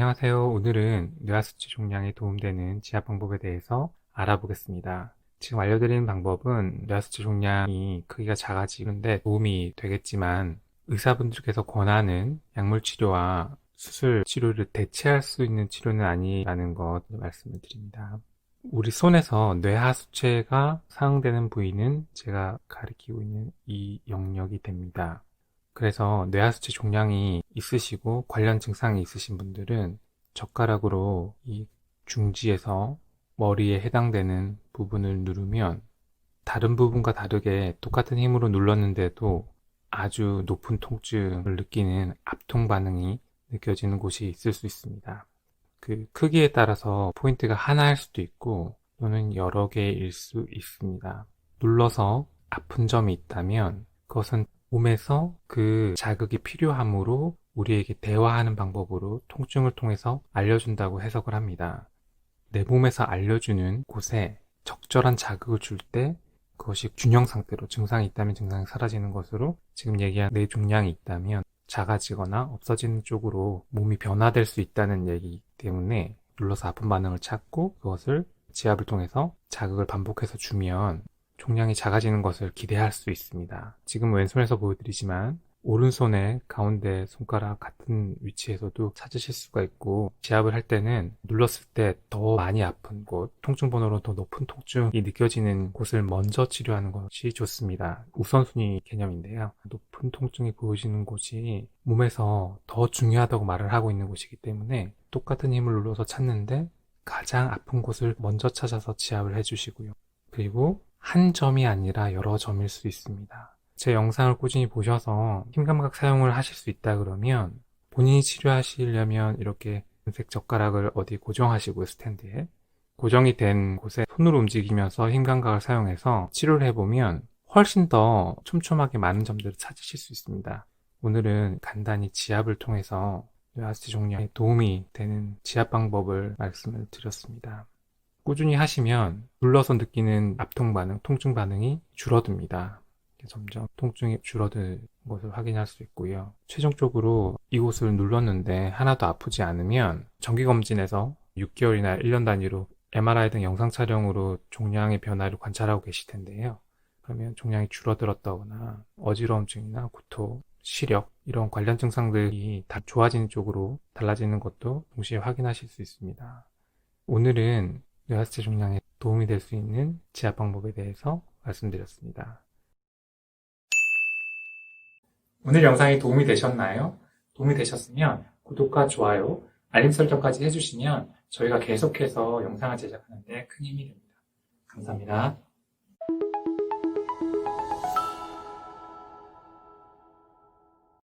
안녕하세요. 오늘은 뇌하수치 종양에 도움되는 지압 방법에 대해서 알아보겠습니다. 지금 알려드리는 방법은 뇌하수치 종양이 크기가 작아지는데 도움이 되겠지만 의사분들께서 권하는 약물 치료와 수술 치료를 대체할 수 있는 치료는 아니라는 것 말씀을 드립니다. 우리 손에서 뇌하수체가 사용되는 부위는 제가 가리키고 있는 이 영역이 됩니다. 그래서 뇌하수체 종양이 있으시고 관련 증상이 있으신 분들은 젓가락으로 이 중지에서 머리에 해당되는 부분을 누르면 다른 부분과 다르게 똑같은 힘으로 눌렀는데도 아주 높은 통증을 느끼는 압통 반응이 느껴지는 곳이 있을 수 있습니다. 그 크기에 따라서 포인트가 하나일 수도 있고 또는 여러 개일 수 있습니다. 눌러서 아픈 점이 있다면 그것은 몸에서 그 자극이 필요하므로 우리에게 대화하는 방법으로 통증을 통해서 알려준다고 해석을 합니다. 내 몸에서 알려주는 곳에 적절한 자극을 줄 때 그것이 균형 상태로 증상이 있다면 증상이 사라지는 것으로 지금 얘기한 뇌 종양이 있다면 작아지거나 없어지는 쪽으로 몸이 변화될 수 있다는 얘기 때문에 눌러서 아픈 반응을 찾고 그것을 지압을 통해서 자극을 반복해서 주면 종양이 작아지는 것을 기대할 수 있습니다. 지금 왼손에서 보여드리지만 오른손의 가운데 손가락 같은 위치에서도 찾으실 수가 있고 지압을 할 때는 눌렀을 때 더 많이 아픈 곳, 통증 번호로 더 높은 통증이 느껴지는 곳을 먼저 치료하는 것이 좋습니다. 우선순위 개념인데요. 높은 통증이 보여지는 곳이 몸에서 더 중요하다고 말을 하고 있는 곳이기 때문에 똑같은 힘을 눌러서 찾는데 가장 아픈 곳을 먼저 찾아서 지압을 해주시고요. 그리고 한 점이 아니라 여러 점일 수 있습니다. 제 영상을 꾸준히 보셔서 힘감각 사용을 하실 수 있다 그러면 본인이 치료하시려면 이렇게 은색 젓가락을 어디 고정하시고요, 스탠드에. 고정이 된 곳에 손으로 움직이면서 힘감각을 사용해서 치료를 해보면 훨씬 더 촘촘하게 많은 점들을 찾으실 수 있습니다. 오늘은 간단히 지압을 통해서 뇌하수체 종양에 도움이 되는 지압 방법을 말씀을 드렸습니다. 꾸준히 하시면 눌러서 느끼는 압통 반응, 통증 반응이 줄어듭니다. 점점 통증이 줄어드는 것을 확인할 수 있고요. 최종적으로 이곳을 눌렀는데 하나도 아프지 않으면 정기검진에서 6개월이나 1년 단위로 MRI 등 영상 촬영으로 종양의 변화를 관찰하고 계실 텐데요. 그러면 종양이 줄어들었다거나 어지러움증이나 구토, 시력 이런 관련 증상들이 다 좋아지는 쪽으로 달라지는 것도 동시에 확인하실 수 있습니다. 오늘은 뇌하수체 종양에 도움이 될 수 있는 지압 방법에 대해서 말씀드렸습니다. 오늘 영상이 도움이 되셨나요? 도움이 되셨으면 구독과 좋아요, 알림 설정까지 해주시면 저희가 계속해서 영상을 제작하는데 큰 힘이 됩니다. 감사합니다.